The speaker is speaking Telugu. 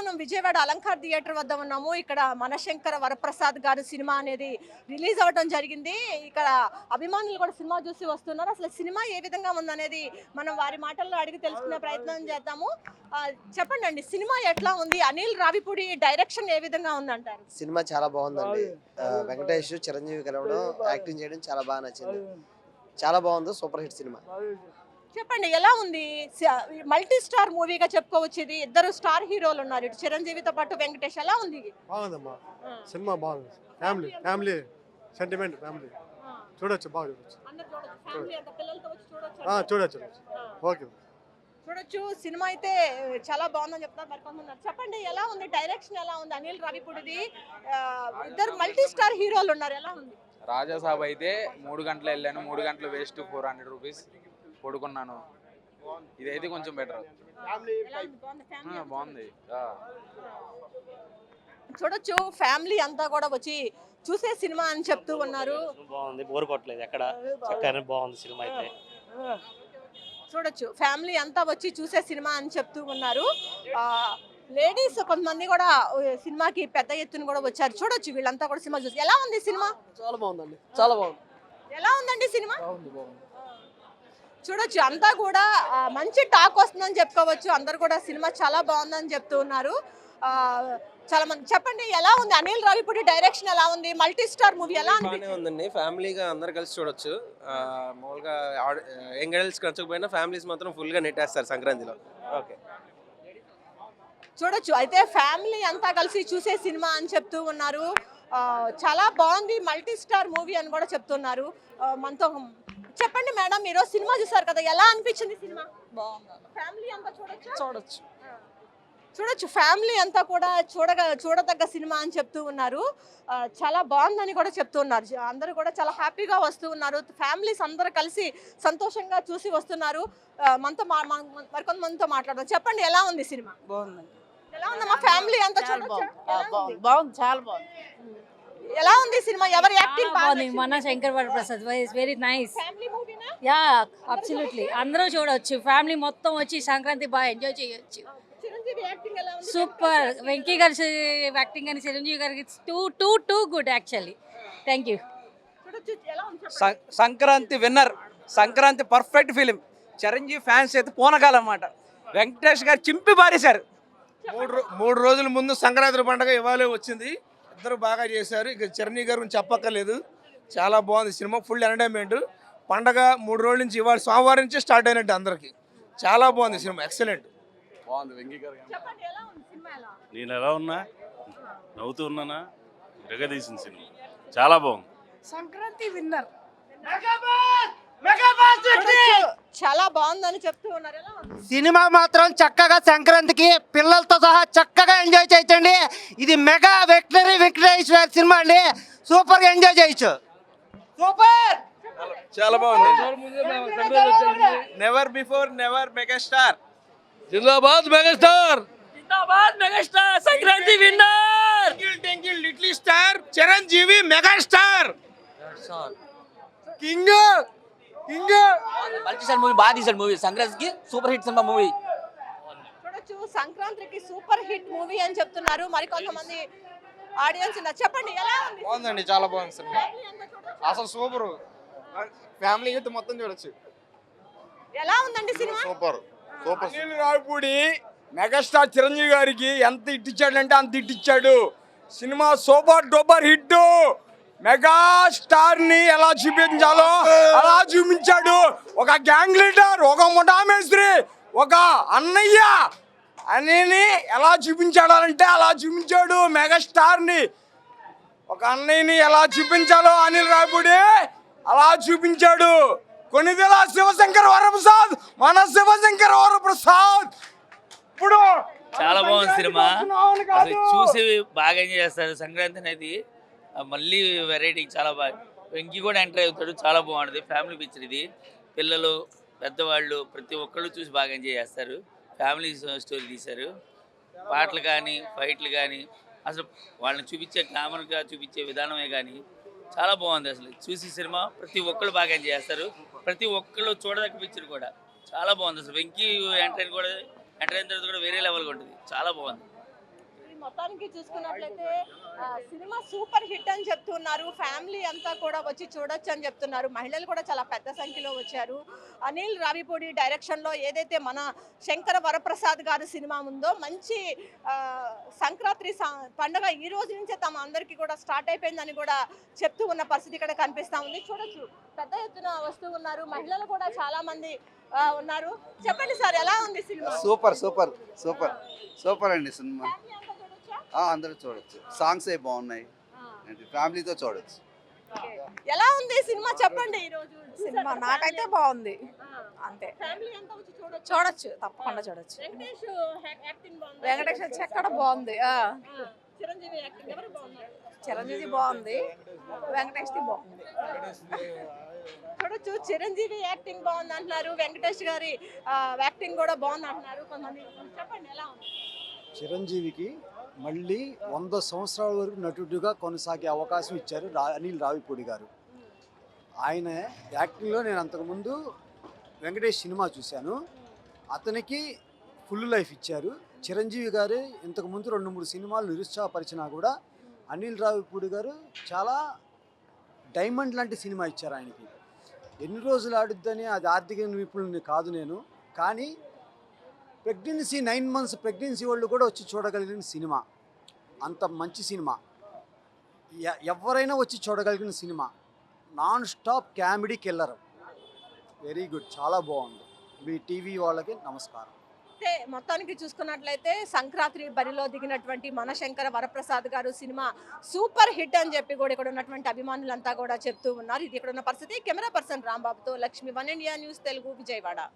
మనం విజయవాడ అలంకార్ థియేటర్ వద్ద ఉన్నాము. ఇక్కడ మనశంకర వరప్రసాద్ గారి సినిమా అనేది రిలీజ్ అవ్వడం జరిగింది. ఇక్కడ అభిమానులు కూడా సినిమా చూసి వస్తున్నారు. అసలు సినిమా ఏ విధంగా ఉందనేది మనం వారి మాటల్లో అడిగి తెలుసుకునే ప్రయత్నం చేద్దాము. చెప్పండి అండి సినిమా ఎట్లా ఉంది? అనిల్ రావిపూడి డైరెక్షన్ ఏ విధంగా ఉందంటారు? సినిమా చాలా బాగుందండి. వెంకటేష్ చిరంజీవి కలవడం యాక్టింగ్ చేయడం చాలా బాగా నచ్చింది. చాలా బాగుంది సూపర్ హిట్ సినిమా. చెప్పండి ఎలా ఉంది? మల్టీ స్టార్ మూవీగా చెప్పుకోవచ్చు ఇది ఇద్దరు స్టార్ హీరోలు ఉన్నారు ఇటు చిరంజీవితో పాటు వెంకటేష్ ఎలా ఉంది? బాగుందమ్మా. సినిమా బాగుంది. Family family sentiment family. చూడొచ్చు బాగా చూడొచ్చు. అందరూ చూడొచ్చు. ఫ్యామిలీ అంతా పిల్లలతో వచ్చి చూడొచ్చు ఆ, అంటారు. చూడొచ్చు చూడొచ్చు. ఆ. ఓకే. చూడొచ్చు. సినిమా అయితే చాలా బాగుందని చెప్తారు మరి కొంతమంది చెప్పండి ఎలా ఉంది? డైరెక్షన్ ఎలా ఉంది? అనిల్ రావిపూడిది ఇద్దరు మల్టీ స్టార్ హీరోలు ఉన్నారు ఎలా ఉంది? రాజాసాబ్ అయితే మూడు గంటలు వెళ్ళాను మూడు గంటలు వేస్ట్ ఫోర్ హండ్రెడ్ రూపీస్. పడుకున్నాను. ఇదైతే కొంచెం బెటర్? బాగుందా? చూడొచ్చు. ఫ్యామిలీ అంతా కూడా వచ్చి చూసే సినిమా అని చెప్తూ ఉన్నారు. బాగుంది. బోర్ కొట్టలేదు ఎక్కడ. బాగుంది సినిమా అయితే. చూడొచ్చు. ఫ్యామిలీ అంతా వచ్చి చూసే సినిమా అని చెప్తూ ఉన్నారు. లేడీస్ కొంతమంది కూడా సినిమాకి పెద్ద ఎత్తున కూడా వచ్చారు. చూడొచ్చు. వీళ్ళంతా కూడా సినిమా చూసి. ఎలా ఉంది సినిమా? చాలా బాగుందండి. చాలా బాగుంది. ఎలా ఉందండి సినిమా? బాగుంది బాగుంది. చూడొచ్చు అంతా కూడా మంచి టాక్ వస్తుందని చెప్పుకోవచ్చు. అందరు కూడా సినిమా చాలా బాగుందని చెప్తూ ఉన్నారు. చాలా మంది చెప్పండి ఎలా ఉంది? అనిల్ రావిపూడి డైరెక్షన్ ఎలా ఉంది? మల్టీ స్టార్ మూవీ ఎలా ఉందండి. ఫ్యామిలీగా అందరు కలిసి చూడొచ్చు. మామూలుగా యంగ్ అడల్ట్స్ నచ్చకపోయినా ఫ్యామిలీస్ మాత్రం ఫుల్గా నెట్టేస్తారు సంక్రాంతిలో. ఓకే. చూడొచ్చు. అయితే ఫ్యామిలీ అంతా కలిసి చూసే సినిమా అని చెప్తూ ఉన్నారు. చాలా బాగుంది మల్టీ స్టార్ మూవీ అని కూడా చెప్తున్నారు. మనతో చెప్పండి మేడం మీరు సినిమా చూసారు కదా ఎలా అనిపించింది సినిమా? బాగుంది. ఫ్యామిలీ అంతా చూడొచ్చు? చూడొచ్చు. చూడొచ్చు. ఫ్యామిలీ అంతా కూడా చూడగ చూడదగ్గ సినిమా అని చెప్తూ ఉన్నారు. చాలా బాగుందని కూడా చెప్తూ ఉన్నారు. అందరూ కూడా చాలా హ్యాపీగా వస్తూ ఉన్నారు. ఫ్యామిలీస్ అందరూ కలిసి సంతోషంగా చూసి వస్తున్నారు. మనతో మా- మా- మరికొంతమందితో మాట్లాడదాం. చెప్పండి ఎలా ఉంది సినిమా? బాగుందండి. ఎలా ఉందమ్మా ఫ్యామిలీ అంతా చాలా ఉంది? బాగుంది. చాలా బాగుంది. ఎలా ఉంది సినిమా? ఎవరి యాక్టింగ్ బాగుంది. మన శంకర్ వెరీ నైస్ ఫ్యామిలీ మూవీనా యా అబ్సల్యూట్లీ అందరూ చూడొచ్చు. ఫ్యామిలీ మొత్తం వచ్చి సంక్రాంతి బాగా ఎంజాయ్ చేయొచ్చు. చిరంజీవి యాక్టింగ్ ఎలా ఉంది? సూపర్ వెంకీ గారి యాక్టింగ్ అని చిరంజీవి గారికి too too too good actually thank you Sankranti winner Sankranti perfect film Chiranjeevi fans అయితే పూనకాలన్నమాట. వెంకటేష్ గారు చింపి పారేశారు. మూడు మూడు రోజుల ముందు సంక్రాంతి పండుగ ఇవాళే వచ్చింది. ఇద్దరు బాగా చేశారు. ఇక చిరంజీవి గారు గురించి చెప్పక్కర్లేదు. చాలా బాగుంది సినిమా ఫుల్ ఎంటర్టైన్మెంట్ పండగ మూడు రోజుల నుంచి ఇవాళ సోమవారం నుంచి స్టార్ట్ అయినట్టు అందరికి. చాలా బాగుంది సినిమా ఎక్సలెంట్ బాగుంది వెంకీ గారు చెప్పండి ఎలా ఉంది సినిమా ఎలా? నేను ఎలా ఉన్నా? నవ్వుతూ ఉన్నానా? విరగదీసిన సినిమా. చాలా బాగుంది. సంక్రాంతి విన్నర్ చాలా బాగుందని చెప్తూ ఉన్నారు. సినిమా మాత్రం చక్కగా సంక్రాంతికి పిల్లలతో సహా చక్కగా ఎంజాయ్ చేయొచ్చండి. ఇది మెగా వెంకటేశ్వర సినిమా అండి. సూపర్గా ఎంజాయ్ చేయొచ్చు. సూపర్! చాలా బాగుంది. నెవర్ బిఫోర్ నెవర్ మెగాస్టార్ జిందాబాద్ మెగాస్టార్. జిందాబాద్ megastar Sankranti winner. Twinkle little star Chiranjeevi megastar. King king. Multi star movie బాగా తీసాడు మూవీ. సంక్రాంతికి సూపర్ హిట్ సినిమా మూవీ. చూడొచ్చు సంక్రాంతికి సూపర్ హిట్ మూవీ అని చెప్తున్నారు. మరి కొంతమంది ఆడియన్స్ ఉన్నారు చెప్పండి ఎలా ఉంది? బాగుందండి చాలా బాగుంది సినిమా? అసలు సూపర్. ఫ్యామిలీ యూత్ మొత్తం చూడొచ్చు. ఎలా ఉందండి cinema? Super super. Anil Ravipudi megastar Chiranjeevi గారికి ఎంత హిట్ ఇచ్చాడంటే అంత హిట్ ఇచ్చాడు. సినిమా సూపర్ డూపర్ హిట్. మెగా స్టార్ని ఎలా చూపించాలో అలా చూపించాడు. ఒక గ్యాంగ్ లీడర్ ఒక ముఠామేస్త్రి ఒక అన్నయ్య అని ఎలా చూపించాడు అంటే అలా చూపించాడు మెగాస్టార్ని ఒక అన్నయ్యని ఎలా చూపించాలో అనిల్ రావిపూడి అలా చూపించాడు. కొనిదెల శివశంకర్ వరప్రసాద్ మన శివశంకర్ వరప్రసాద్. ఇప్పుడు చాలా బాగుంది సినిమా. చూసి బాగా ఎంజాయ్ చేస్తారు. సంక్రాంతి అనేది మళ్ళీ వెరైటీ చాలా బాగా వెంకీ కూడా ఎంటర్ అవుతాడు. చాలా బాగుంటుంది. ఫ్యామిలీ పిక్చర్ ఇది. పిల్లలు పెద్దవాళ్ళు ప్రతి ఒక్కళ్ళు చూసి బాగా ఎంజాయ్ చేస్తారు. ఫ్యామిలీ స్టోరీ తీశారు. పాటలు కానీ ఫైట్లు కానీ అసలు వాళ్ళని చూపించే గ్లామర్గా చూపించే విధానమే కానీ చాలా బాగుంది అసలు. చూసి సినిమా ప్రతి ఒక్కళ్ళు బాగా ఎంజాయ్ చేస్తారు. ప్రతి ఒక్కళ్ళు చూడదగ్గ పిక్చర్ కూడా. చాలా బాగుంది అసలు. వెంకీ ఎంటర్ కూడా ఎంటర్ అయిన తర్వాత కూడా వేరే లెవెల్గా ఉంటుంది. చాలా బాగుంది. మొత్తానికి చూసుకున్నట్లయితే సినిమా సూపర్ హిట్ అని చెప్తున్నారు. ఫ్యామిలీ అంతా కూడా వచ్చి చూడొచ్చు అని చెప్తున్నారు. మహిళలు కూడా చాలా పెద్ద సంఖ్యలో వచ్చారు. అనిల్ రావిపూడి డైరెక్షన్లో ఏదైతే మన శంకర వరప్రసాద్ గారి సినిమా ఉందో మంచి సంక్రాంతి పండుగ ఈ రోజు నుంచే తమ అందరికీ కూడా స్టార్ట్ అయిపోయిందని కూడా చెప్తూ ఉన్న పరిస్థితి ఇక్కడ కనిపిస్తా ఉంది. చూడొచ్చు. పెద్ద ఎత్తున వస్తూ ఉన్నారు. మహిళలు కూడా చాలా మంది ఆ, ఉన్నారు. చెప్పండి సార్ ఎలా ఉంది cinema? Super super super. Super అండి సినిమా ఫ్యామిలీ అంతా చూడొచ్చా? ఆ, అందరూ చూడొచ్చు. సాంగ్స్ ఏ బాగున్నాయి. ఫ్యామిలీతో చూడొచ్చు. ఎలా ఉంది సినిమా? చెప్పండి ఈ రోజు సినిమా నాకైతే బాగుంది. అంతే. ఫ్యామిలీ అంతా వచ్చి చూడొచ్చు? చూడొచ్చు తప్పకుండా చూడొచ్చు. వెంకటేష్ హా- యాక్టింగ్ బాగుంది? వెంకటేష్ వచ్చి ఎక్కడ బాగుంది? ఆ, చిరంజీవి బాగుంది. వెంకటేష్ది బాగుంది. చూడొచ్చు చిరంజీవి యాక్టింగ్ బాగుంది అంటున్నారు. వెంకటేష్ గారి యాక్టింగ్ కూడా బాగుంది అంటున్నారు కొంతమంది. చెప్పండి ఎలా ఉంది? చిరంజీవికి మళ్ళీ వంద సంవత్సరాల వరకు నటుడిగా కొనసాగే అవకాశం ఇచ్చారు రా అనిల్ రావిపూడి గారు. ఆయన యాక్టింగ్లో నేను అంతకుముందు వెంకటేష్ సినిమా చూశాను. అతనికి ఫుల్ లైఫ్ ఇచ్చారు. చిరంజీవి గారు ఇంతకుముందు రెండు మూడు సినిమాలు నిరుత్సాహపరిచినా కూడా అనిల్ రావిపూడి గారు చాలా డైమండ్ లాంటి సినిమా ఇచ్చారు ఆయనకి. ఎన్ని రోజులు ఆడుద్దని అది ఆర్థిక నిపుణుని కాదు నేను. కానీ ప్రెగ్నెన్సీ నైన్ మంత్స్ ప్రెగ్నెన్సీ వాళ్ళు కూడా వచ్చి చూడగలిగిన సినిమా. అంత మంచి సినిమా. ఎ- ఎవరైనా వచ్చి చూడగలిగిన cinema. Non stop comedy killer. Very good. చాలా బాగుంది. మీ టీవీ వాళ్ళకి నమస్కారం. అయితే మొత్తానికి చూసుకున్నట్లయితే సంక్రాంతి బరిలో దిగినటువంటి మనశంకర వరప్రసాద్ గారు సినిమా సూపర్ హిట్ అని చెప్పి కూడా ఇక్కడ ఉన్నటువంటి అభిమానులంతా కూడా చెప్తూ ఉన్నారు. ఇది ఇక్కడ ఉన్న పరిస్థితి. Camera person రాంబాబుతో Lakshmi one India news Telugu Vijayawada.